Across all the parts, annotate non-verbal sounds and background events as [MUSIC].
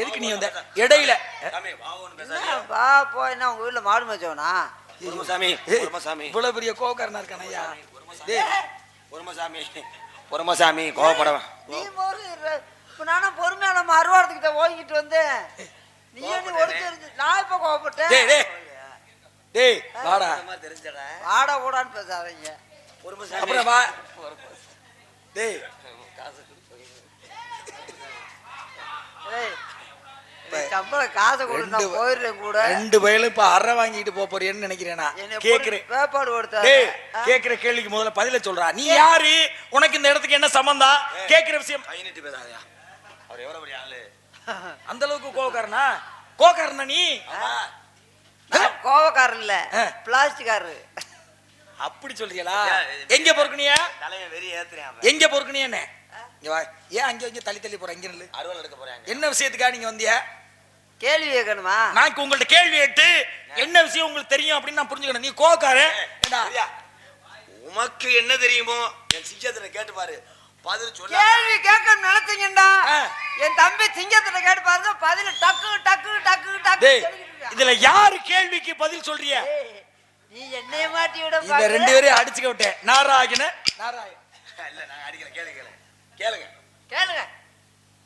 எதுக்கு நீ வந்த? இடையில. சாமி வா போ என்ன உங்க வீட்டுல மாடு பொறுமசாமி பொறுமசாமி இவ்வளவு பெரிய கோக்காரனா இருக்கான ஐயா? டேய். பொறுமசாமி பொறுமசாமி கோவப்படவன் நானும் பொறுமையா நம்ம அறுவாடத்துக்கிட்ட ஓடிக்கிட்டு வந்தேன். நீ நீ ஒரு தெரிஞ்சு நான் இப்ப கோவப்பட்டேன்? டேய் டேய். டேய் வாடா. தெரிஞ்சடா. வாடா ஓடான்னு பேசாதீங்க. பொறுமசாமி அப்புறம் வா. டேய். ஏய், நீ சம்பளம் காசை கொடு ரெண்டு நான் போயிடுறேன் கூட. ரெண்டு வயலும் இப்ப அரை வாங்கிட்டு போப் போறேன்னு நினைக்கிறேன் கேக்குறேன். வேப்பாடு கொடுத்தா டேய் கேக்குற கேள்விக்கு முதல்ல பதில சொல்றா. நீ யாரு? உனக்கு இந்த இடத்துக்கு என்ன சம்பந்தம்? கேக்குற விஷயம். அவர் எவ்வளவு பெரிய ஆளு? [LAUGHS] அந்த அளவுக்கு கோவக்காரனா? கோவக்காரனா நீ? கோவக்காரன் இல்ல. ஆ. பிளாஸ்டிக்காரரு அப்படி சொல்றீங்களா எங்க பொறுக்கணியா தலைவன் வெறி ஏத்துறேன் அவன்? எங்க பொறுக்கணியா என்ன? இங்க வா. ஏன் அங்க இங்க தள்ளி தள்ளி போற? இங்க நில்லு. அறுவல் எடுக்க போறாங்க என்ன விஷயத்துக்காக நீங்க வந்தியா கேள்வி கேட்கணுமா? நான் இப்ப உங்கள்ட்ட கேள்வி கேட்டு என்ன விஷயம் உங்களுக்கு தெரியும் அப்படின்னு நான் புரிஞ்சுக்கணும். நீ சரியா? உமக்கு என்ன தெரியுமோ? என் சிங்கத்துல கேட்டு பாரு. பதில் சொல்ல கேள்வி கேட்கணும்னு நினைச்சீங்கடா. என் தம்பி சிங்கத்துல கேட்டு பாருங்க பதில் டக்கு டக்கு டக்கு டக்கு இதுல யாரு கேள்விக்கு பதில் சொல்றிய? நீ என்னைய மாட்டி விட பாக்குற? ரெண்டு பேரையும் அடிச்சுக்க விட்டேன். நாராயண நாராயண இல்ல நான் அடிக்கிறேன் கேளு கேளு. கேளுங்க. கேளுங்க.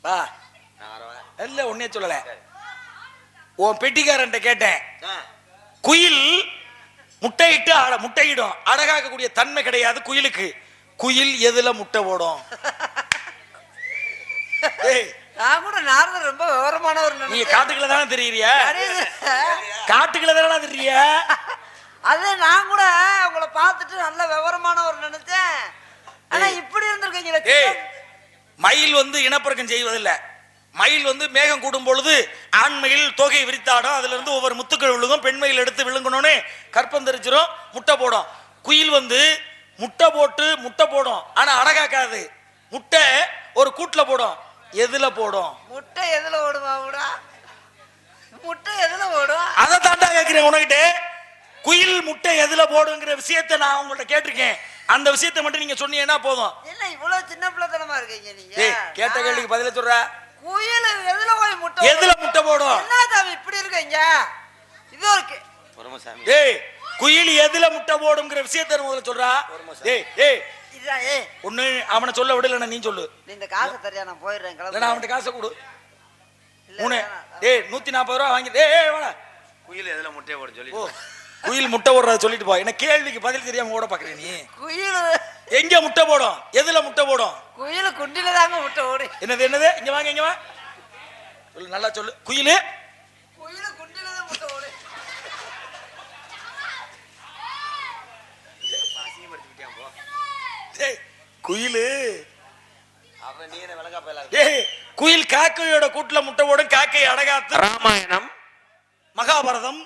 வா. நான் வரவன் இல்ல ஒன்னே சொல்லல. உன் பெட்டிக்காரன்ட்ட கேட்டேன். குயில் முட்டையிட்டு அட- முட்டையிடும். அடகாக்கக்கூடிய தன்மை கிடையாது குயிலுக்கு. குயில் எதுல முட்டை போடும்? [LAUGHS] நான் கூட நாரதர் ரொம்ப விவரமானவர் நீ நினைச்சேன். காட்டுக்குள்ள தானே தெரியுறிய. காட்டுக்குள்ள தானே தெரிய [LAUGHS] அது நான் கூட உங்களை பார்த்துட்டு நல்ல விவரமானவர் நினைச்சேன். ஆனா இப்படி இருந்திருக்கீங்களே மயில் வந்து இனப்பெருக்கம் செய்வதில்லை. மயில் வந்து மேகம் கூடும் பொழுது ஆண் மயில் தொகை விரித்தாடும். அதுல இருந்து ஒவ்வொரு முத்துக்கள் விழுகும். பெண் மயில் எடுத்து விழுங்கணும்னு கற்பம் தெரிச்சிரும் முட்டை போடும். குயில் வந்து முட்டை போட்டு முட்டை போடும். ஆனா அடகாக்காது முட்டை ஒரு கூட்டுல போடும். எதுல போடும்? முட்டை எதுல ஓடுமா விடா முட்டை எதுல ஓடும்? அதை தாண்டா கேட்கிறேன் உனக்கிட்ட. குயில் முட்டை எதுல போடுங்கிற விஷயத்தை நான் உங்கள்ட்ட கேட்டிருக்கேன். அந்த விஷயத்தை மட்டும் நீங்க சொன்னீங்கன்னா போதும். என்ன இவ்வளவு சின்ன பிள்ளைத்தனமா இருக்கீங்க நீங்க? கேட்ட கேள்விக்கு பதில சொல்ற? குயில் எதுல போய் முட்டை எதுல முட்டை போடும்? என்ன சாமி இப்படி இருக்கீங்க? இது ஒரு கே- பொறுமசாமி. டேய் குயில் எதுல முட்டை போடுங்கிற விஷயத்தை முதல்ல சொல்றா? டேய் டேய். இதுதான் ஏய். ஒண்ணு அவனை சொல்ல விடல நீ சொல்லு. நீ இந்த காசை தரியா நான் போயிடுறேன் கிளம்பு. அவன்கிட்ட காசை கொடு. மூணு. டேய் நூத்தி நாற்பது ரூபா வாங்கி டேய் குயில் எதுல முட்டையை போட சொல்லி ஓ. குயில் முட்டை போடுறத சொல்லிட்டு போ. என்ன கேள்விக்கு பதில் தெரியாம ஓட பாக்குற நீ? குயில். எங்க முட்டை போடும்? எதுல முட்டை போடும்? குயில் குண்டில தாங்க முட்டை ஓடு. என்னது என்னது? இங்க வாங்க இங்க வா. சொல்லு நல்லா சொல்லு. குயில்? குயில் குண்டில தான் முட்டை ஓடு. அசிங்கப்படுத்திக்கிட்டேன் போ டேய் குயிலு. அப்புறம் நீ என்ன போயலாம் டேய் குயில் காக்கையோட கூட்டுல முட்டை போடும் காக்கை அடகாத்து. ராமாயணம். மகாபாரதம்.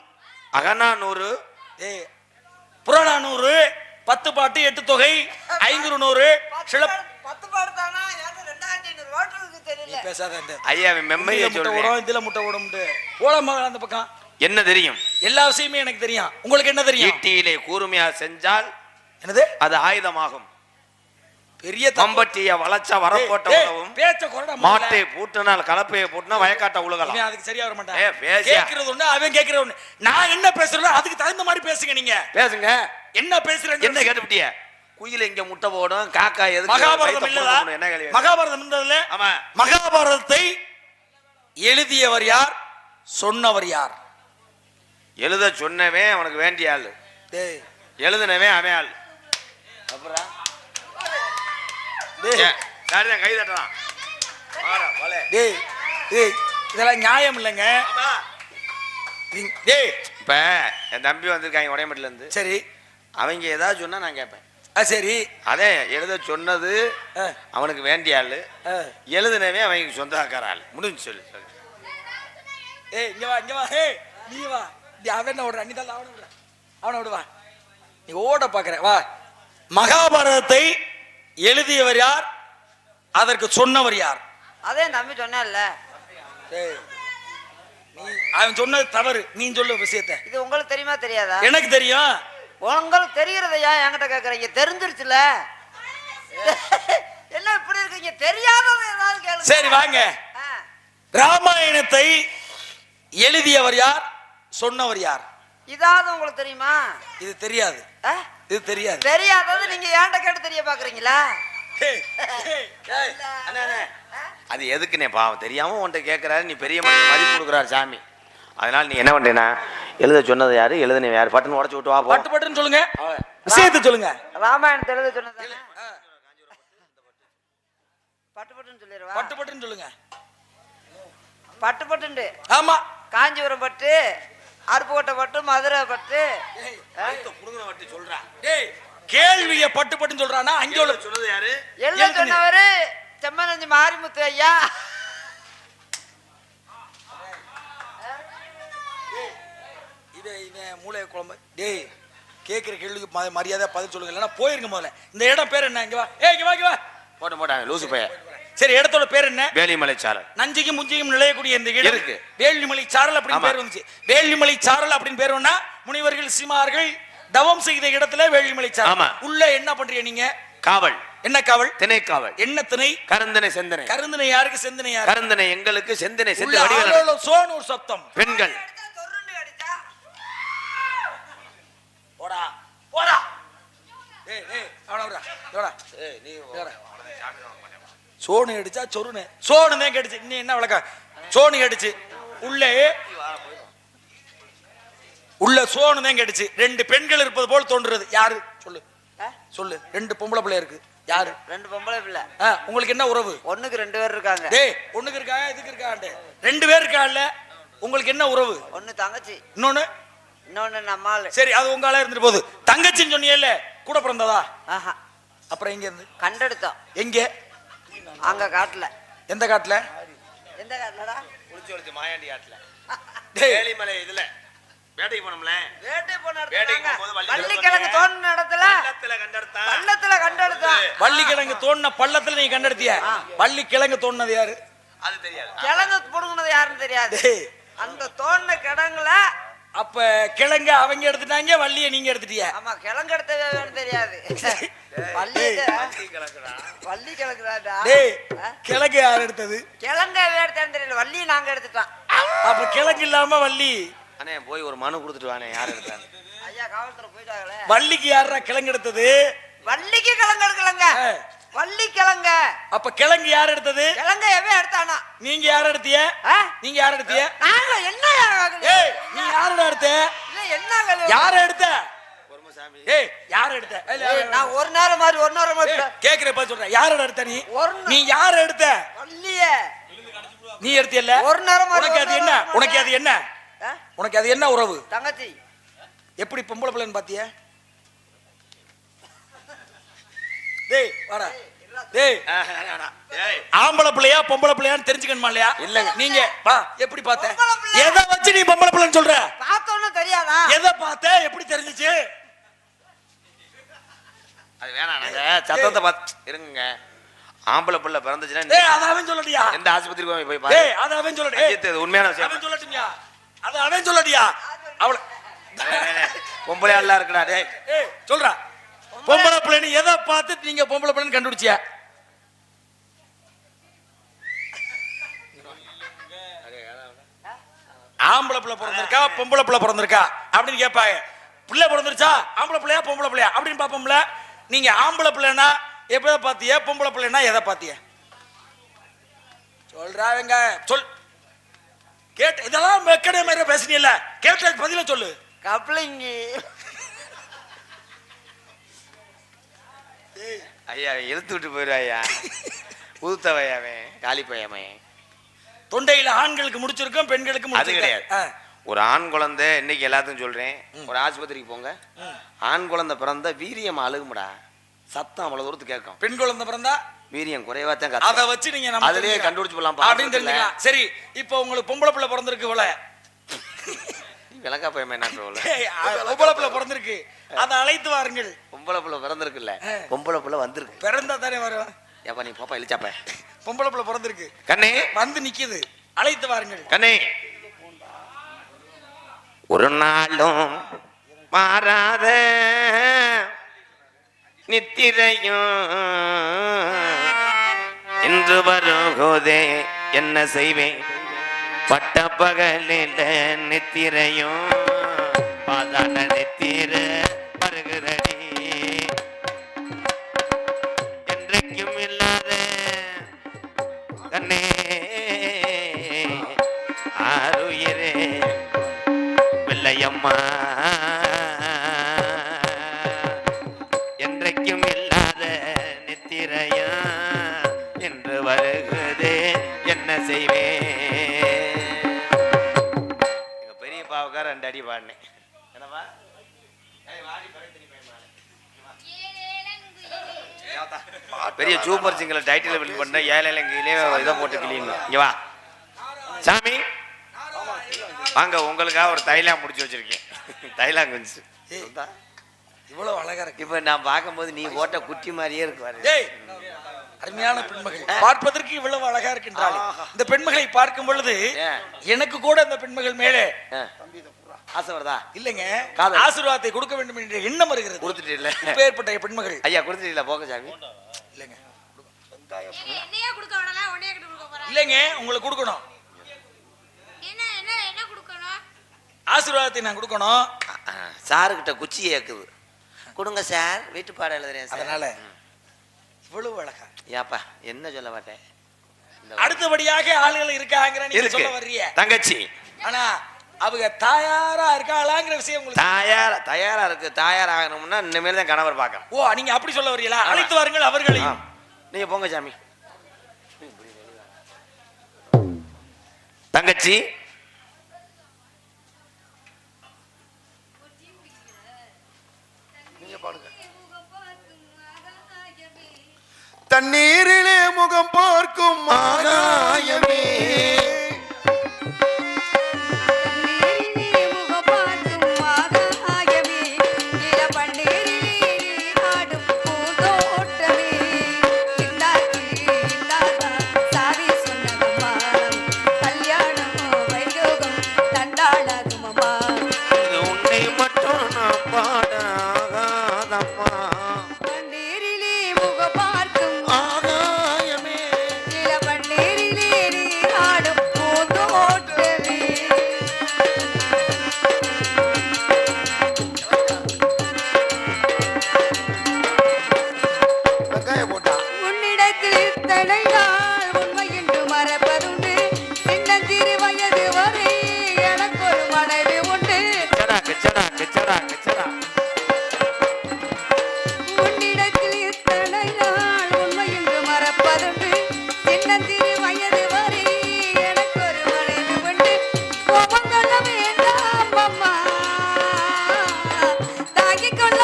அகநானூறு. புறநானூறு பத்து பாட்டு எட்டு தொகை ஐநூறு நூறு சில என்ன தெரியும்? எல்லா விஷயமே எனக்கு தெரியும். உங்களுக்கு என்ன தெரியும்? கூர்மையா செஞ்சால் என்னது? அது ஆயுதமாகும். பெரிய தப்பு. மம்பட்டிய வளச்சா டேய், உணவும். பேச்ச கொரடா மாட்டை பூட்டினால் கலப்பையை பூட்டினா வயக்காட்ட உழுகலாம். இவன் அதுக்கு சரியா வர மாட்டான். கேக்குறது ஒண்ணு அவன் கேக்குறது ஒண்ணு. நான் என்ன பேசுறேனோ அதுக்கு தகுந்த மாதிரி பேசுங்க நீங்க. பேசுங்க. என்ன பேசுறேங்க என்ன கேட்டுப்பிட்டிய? குயில் இங்க முட்டை போடும் காக்கா எதுக்கு மகாபாரதம் இல்லதா? என்ன கேள்வி மகாபாரதம் இருந்ததுல ஆமா. மகாபாரதத்தை எழுதியவர் யார்? சொன்னவர் யார்? எழுத சொன்னவன் அவனுக்கு வேண்டிய ஆளு. எழுதுனவன் அவன் ஆள். அப்புறம்? கை தட்டலாம்? வாடா. டேய் டேய் இதெல்லாம் நியாயம் இல்லைங்க. டேய். இப்ப என் தம்பி வந்திருக்காங்க உடையமட்டில இருந்து சரி. அவங்க ஏதாவது சொன்னா நான் கேட்பேன் ஆ சரி. அதே எழுத சொன்னது ஆ, அவனுக்கு வேண்டிய ஆளு. ஆ. எழுதுனவே அவங்களுக்கு சொந்தக்கார ஆள். முடிஞ்சு சொல்லு சொல்லு. ஏய் இங்க வா இங்க வா. ஏய் நீ வா. நீ அவன் விடுற நீ தான் அவனை விடுற அவனை விடு வா நீ ஓட பாக்குற. வா. மகாபாரதத்தை எழுதியவர் யார்? அதற்கு சொன்னவர் யார்? அதே தம்பி சொன்னேன்ல அவன் சொன்னது தவறு. நீ சொல்லு விஷயத்த. இது உங்களுக்கு தெரியுமா தெரியாதா? எனக்கு தெரியும். உங்களுக்கு தெரிகிறத ஏன் என்கிட்ட கேக்குறீங்க? தெரிஞ்சிருச்சுல. என்ன இப்படி இருக்கீங்க? தெரியாதது ஏதாவது கேளுங்க. சரி வாங்க. ராமாயணத்தை எழுதியவர் யார்? சொன்னவர் யார்? இதாவது உங்களுக்கு தெரியுமா? இது தெரியாது? இது தெரியாது. தெரியாதது நீங்க ஏன்ட கேட்டு தெரிய பாக்குறீங்களா. அது எதுக்குண்ணே பாவம்? தெரியாம உன்கிட்ட கேட்கறாரு நீ பெரிய மனுஷன் மதிப்பு கொடுக்குறாரு சாமி. அதனால நீ என்ன பண்றேன்னா எழுத சொன்னது யாரு? எழுதுன யாரு? பட்டுன்னு உடச்சு விட்டு வா பட்டு பட்டுன்னு சொல்லுங்க. விஷயத்தை சொல்லுங்க. ராமாயணத்தை எழுத சொன்னது பட்டு பட்டுன்னு சொல்லிடுவா? பட்டு பட்டுன்னு சொல்லுங்க. பட்டு பட்டுண்டு. ஆமா. காஞ்சிபுரம் பட்டு அருப்புக்கோட்டை பட்டு மதுரை பட்டு. சொல்றா. டேய் கேள்விய பட்டு பட்டுன்னு சொல்றானா? அங்க உள்ள சொன்னது யாரு? எழுத எழுதுனது. சொன்னவரு செம்மனஞ்சி மாரிமுத்து ஐயா. இவன் இவன் மூளை குழம்பு. டேய் கேட்குற கேள்விக்கு ம- மரியாதை பதில் சொல்லுங்க. இல்லைன்னா போயிருங்க முதல்ல. இந்த இடம் பேர் என்ன? இங்க வா. ஏய் இங்க வா இங்க வா. போட்டு போட்டாங்க லூசு பைய சரி இடத்தோட பேர் என்ன? வேலிமலை சாரல். நஞ்சிக்கும் முஞ்சிக்கும் நிலையக்கூடிய இந்த இடம். இருக்கு. வேள்விமலை சாரல் அப்படின்னு. பேர் வந்துச்சு. வேள்விமலை சாரல் அப்படின்னு பேர் ஒண்ணா முனிவர்கள் சிமார்கள் தவம் செய்த இடத்துல வேள்விமலை சாரல். உள்ள என்ன பண்றீங்க நீங்க? காவல். என்ன காவல்? திணை காவல். என்ன திணை? கருந்தனை செந்தனை. கருந்தனை யாருக்கு செந்தனை யாரு கருந்தனை எங்களுக்கு செந்தனை உள்ள செந்து வடிவேலன் ஆளோட சோனூர் சத்தம். பெண்கள். போடா போடா. ஏய் ஏய் அவன விடா. விடா விடா. சோனு அடிச்சா சொருனு. சோனு தான் கடிச்சு. இன்னும் என்ன விளக்க? சோனு அடிச்சு உள்ளே உள்ள சோனு தான் கடிச்சு. ரெண்டு பெண்கள் இருப்பது போல் தோன்றுறது. யாரு? சொல்லு? சொல்லு. ரெண்டு பொம்பளை பிள்ளை இருக்கு. யாரு? ரெண்டு பொம்பளை பிள்ளை. உங்களுக்கு என்ன உறவு? ஒண்ணுக்கு ரெண்டு பேர் இருக்காங்க. டேய் ஒண்ணுக்கு இருக்கா? இதுக்கு இருக்காண்டு ரெண்டு பேர் இருக்கான்ல உங்களுக்கு என்ன உறவு? ஒண்ணு தங்கச்சி. இன்னொன்னு? இன்னொன்னு நம்மாள். சரி அது உங்க ஆளா இருந்துட்டு போகுது. தங்கச்சின்னு சொன்னியல்ல கூட பிறந்ததா? ஆஹா. அப்புறம் எங்க இருந்து? கண்டெடுத்தோம். எங்க? அங்க காட்டுல. எந்த காட்டுல? எந்த காட்டுலடா? குளிச்சு மாயாண்டி ஆட்டுல [LAUGHS] டேய். வேலிமலை இதுல. வேட்டைக்கு போனோம்ல? வேட்டை போன வேட்டைக்கு இடத்துல போகும்போது வள்ளி வள்ளிக்கிழங்கு கிழங்கு தோணுன இடத்துல பள்ளத்துல கண்டெடுத்தான் பள்ளத்துல கண்டெடுத்தோம் வள்ளி கிழங்கு தோண்டின பள்ளத்துல நீங்க கண்டெடுத்திய? வள்ளி கிழங்கு தோண்டினது யாரு? அது தெரியாது. கிழங்கு புடுங்கினது யாருன்னு தெரியாது. டேய், அந்த தோணுன கிடங்குல அப்ப கிழங்க அவங்க எடுத்துட்டாங்க வள்ளிய நீங்க எடுத்துட்டிய? ஆமா கிழங்கு எடுத்தது தெரியாது. வள்ளி கிழங்குதாடா டேய் கிழங்கு யார் எடுத்தது? கிழங்க எடுத்தான்னு தெரியல. வள்ளி நாங்க எடுத்துட்டோம். அப்ப கிழங்கு இல்லாம வள்ளி. அண்ணே போய் ஒரு மனு கொடுத்துட்டு வானே யார் எடுத்தாங்க? ஐயா காவல்துறை போயிட்டாங்களே. வள்ளிக்கு யாரா கிழங்கு எடுத்தது? வள்ளிக்கு கிழங்கு எடுக்கலங்க. வள்ளி கிழங்க. அப்ப கிழங்கு யார் எடுத்தது? கிழங்க எவன் எடுத்தானா? நீங்க யார் எடுத்திய ஆ? நீங்க யார் எடுத்திய நாங்க என்ன நீ யாரோட எடுத்த? இல்ல, என்ன? யார எடுத்த? ஏய் யார எடுத்த? நான் ஒரு நேரம் மாதிரி ஒரு நேரம் மாதிரி கேக்குறப்ப சொல்றேன். யாரோட எடுத்த நீ? நே- யார எடுத்த? வள்ளியே. நீ எடுத்தியல்ல ஒரு நேரம் உனக்கு அது என்ன? உனக்கு அது என்ன? உனக்கு அது என்ன உறவு? தங்கச்சி. எப்படி பொம்பளை பிள்ளைன்னு பாத்திய? டேய் வாடா. டேய். ஆம்பளை பிள்ளையா பொம்பளை பிள்ளையான்னு தெரிஞ்சுக்கணுமா இல்லையா? இல்லங்க. நீங்க வா எப்படி பார்த்த. எதை வச்சு நீ பொம்பளை பிள்ளைன்னு சொல்ற? பார்த்தோன்னு தெரியாதா? எதை பார்த்த? எப்படி தெரிஞ்சுச்சு? அது வேணாம் நாங்க சத்தத்தை பார்த்து இருங்க ஆம்பளை பிள்ளை பிறந்துச்சுன்னா நீ அத அவன் சொல்லட்டியா எந்த ஆஸ்பத்திரிக்கு போய் பாரு. அத அவன் இது உண்மையான விஷயம். அவன் சொல்லட்டுமியா. அத அவன் சொல்லட்டியா அவள பொம்பளை எல்லாம் இருக்குடா டேய். ஏய் சொல்றா. பொம்பளை பிள்ளைன்னு எதை பார்த்து நீங்க பொம்பளை பிள்ளைன்னு கண்டுபிடிச்சிய? ஆம்பளை பிள்ளை பிறந்திருக்கா பொம்பளை பிள்ளை பிறந்திருக்கா அப்படின்னு கேட்பாங்க. பிள்ளை பிறந்துருச்சா? ஆம்பளை பிள்ளையா பொம்பளை பிள்ளையா? அப்படின்னு பார்ப்போம்ல. நீங்க ஆம்பளை பிள்ளைனா எப்ப பாத்திய? பொம்பளை பிள்ளைனா எதை பாத்திய? சொல்றாங்க சொல். கேட்டு இதெல்லாம் மெக்கடே மாதிரி பேசுனீல்ல. கேட்டதுக்கு பதில சொல்லு. கப்ளிங்கி. ஐயா இழுத்து விட்டு போயிரு ஐயா. புதுத்தவையாவே காலி பையமே தொண்டையில ஆண்களுக்கு முடிச்சிருக்கும் பெண்களுக்கு அது. கிடையாது. ஆ. ஒரு ஆண் குழந்தை இன்னைக்கு எல்லாத்தையும் சொல்றேன். ஒரு ஆஸ்பத்திரிக்கு போங்க. ஆண் குழந்தை பிறந்த வீரியம் அழுகும்டா. சத்தம் அவ்வளவு தூரத்துக்கு கேட்கும். பெண் குழந்தை பிறந்தா வீரியம் குறைவா தான் அத வச்சு நீங்க அதுலயே. கண்டுபிடிச்சு போலாம் அப்படின்னு தெரிஞ்சுக்கலாம். சரி இப்போ உங்களுக்கு பொம்பளை பிள்ளை பிறந்திருக்கு போல. விளக்கா பையன் என்ன சொல்ல பொம்பளை பிள்ளை பிறந்திருக்கு. அதை அழைத்து வாருங்கள். பொம்பளை புள்ள பிறந்திருக்குல்ல. பொம்பளை புள்ள வந்திருக்கு. பிறந்தா தானே வரும். ஏப்பா நீ பாப்பா இழிச்சாப்ப. பொம்பளை பிள்ளை பிறந்திருக்கு. கண்ணே. வந்து நிக்குது. அழைத்து வாருங்கள். கண்ணே. ஒரு நாளும் மாறாத நித்திரையும் இன்று வருகோதே என்ன செய்வேன்? பட்ட பகலில் நித்திரையும் பாதான நித்திர சிங்கர் டைட்டில் வின் பண்ண ஏழைலங்கிலே இதை போட்டு கிளீன் இங்க வா. சாமி வாங்க உங்களுக்காக ஒரு தைலாம் முடிச்சு வச்சிருக்கேன். [LAUGHS] தைலாம் கொஞ்சம் இவ்வளவு அழகா இருக்கு. இப்ப நான் பார்க்கும்போது நீ போட்ட குட்டி மாதிரியே இருக்கு அருமையான பெண்மகள். பார்ப்பதற்கு இவ்வளவு அழகா இருக்கின்றாள். இந்த பெண்மகளை பார்க்கும் பொழுது? எனக்கு கூட இந்த பெண்மகள் மேலே. ஆசை வருதா? இல்லைங்க. ஆசீர்வாதத்தை கொடுக்க வேண்டும் என்ற எண்ணம் வருகிறது. கொடுத்துட்டு இல்ல இப்பேற்பட்ட பெண்மகள். ஐயா கொடுத்துட்டு போக சாமி. இல்லைங்க. இல்லைங்க உங்களுக்கு கொடுக்கணும். என்ன என்ன என்ன கொடுக்கணும்? ஆசீர்வாதத்தை நான் கொடுக்கணும். சாருக்கிட்ட குச்சி ஏக்குது. கொடுங்க சார். வீட்டு பாடம் எழுதுறேன் சார். அதனால இவ்வளவு அழகா. ஏப்பா என்ன சொல்ல மாட்டேன்? அடுத்தபடியாக ஆளுகள் இருக்காங்கிற நீங்க சொல்ல வர்றீங்க. தங்கச்சி. ஆனா அவங்க தாயாரா இருக்காளாங்கிற விஷயம் உங்களுக்கு தயார் தயாரா இருக்கு. தயார் ஆகணும்னா இனிமேல் தான் கணவர் பார்க்கணும். ஓ நீங்க அப்படி சொல்ல வர்றீங்களா? அழைத்து வாருங்கள் அவர்களையும். நீங்க போங்க சாமி. தங்கச்சி. தண்ணீரிலே முகம் பார்க்கும் ஆகாயமே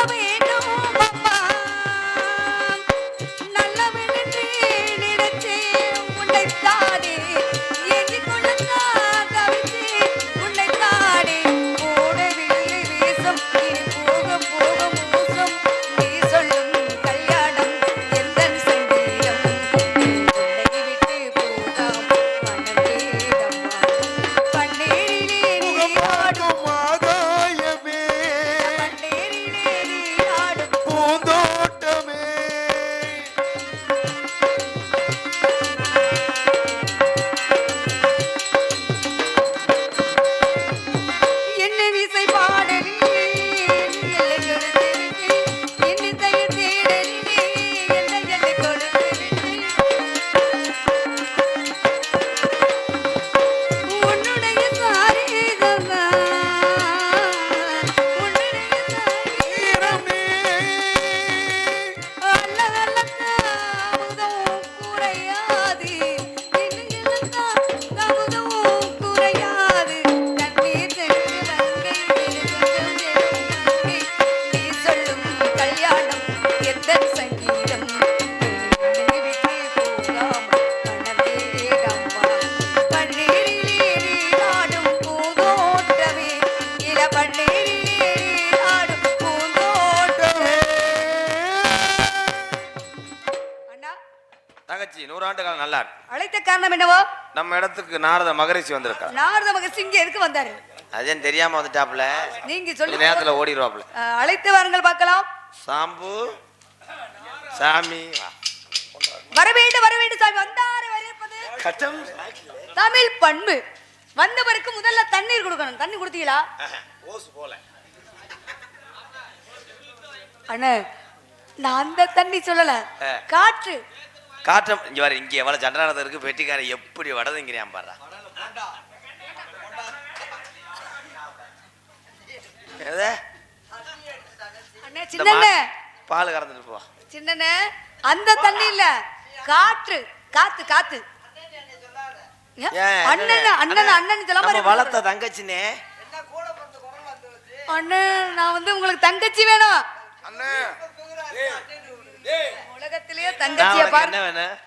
வேண்டும் இடத்துக்கு நாரத மகரிஷி வந்திருக்கா. நாரத மகர்ஷி இங்க எதுக்கு வந்தாரு? அதேன் தெரியாம வந்துட்டாப்புல. நீங்க சொல்லி நேரத்துல ஓடிடுவாப்புல. அஹ், அழைத்து வாருங்கள் பார்க்கலாம். சாம்பு சாமி வா. வர வேண்டும் வர வேண்டும் சாமி. வந்தாரு வரப்பது கட்டம். தமிழ் பண்பு. வந்தவருக்கு முதல்ல தண்ணீர் கொடுக்கணும். தண்ணி கொடுத்தீங்களா? ஓசு போல. அண்ணே நான் அந்த தண்ணி சொல்லல. ஆ. காற்று இங்க வர இங்க எவ்வளவு சண்டரானது இருக்கு பெட்டிக்காரன் எப்படி வடதுங்கிறான் பாரு. பால் கறந்துட்டு போ. சின்னண்ணே அந்த தண்ணி இல்ல காற்று காத்து காத்து. அண்ணன் அண்ணன் அண்ணன் சொல்லாம வளர்த்த தங்கச்சினே. அண்ணன் நான் வந்து உங்களுக்கு தங்கச்சி வேணும். அண்ணே. உலகத்திலேயே தங்கச்சிய பாரு என்ன வேணும்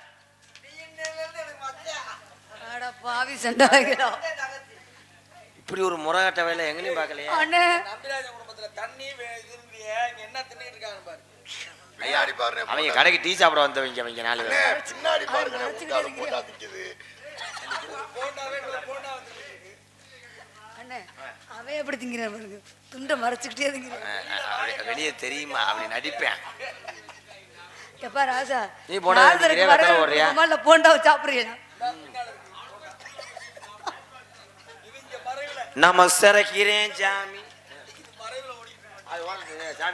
அட பாவி சண்டாகிறா இப்படி ஒரு முறகட்ட வேலை எங்கேயும் பார்க்கலையா? அண்ணே. நம்பிராஜ குடும்பத்துல தண்ணி என்ன தின்னுட்டு இருக்காங்க பாரு. பின்னாடி பாருங்க அவங்க கடைக்கு டீ சாப்பிட வந்தவங்க அவங்க நாலு பேர். பின்னாடி பாருங்க போட்டா அவன் எப்படி திங்கிறான் பாருங்க. துண்டை மறைச்சுக்கிட்டே திங்கிறான் வெளியே தெரியுமா? அப்படி நடிப்பேன். எப்பா ராசா நீ போடுறியா? இல்ல போண்டாவை சாப்பிடுறியா நம்ம சிறக்கிறேன் சாமி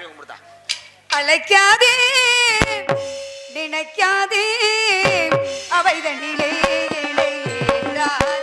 கும்பிடுதா அழைக்காதே நினைக்காதே. அவை தண்டிலே ராஜா.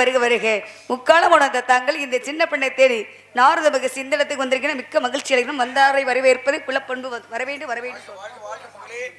வருக வருக. முக்காலம் உணர்ந்த தாங்கள் இந்த சின்ன பெண்ணை தேடி நாரத மிக சிந்தனத்துக்கு வந்திருக்கிற மிக்க மகிழ்ச்சி அடைகிறோம் வந்தாரை வரவேற்பது குலப்பண்பு வரவேண்டு வரவேண்டு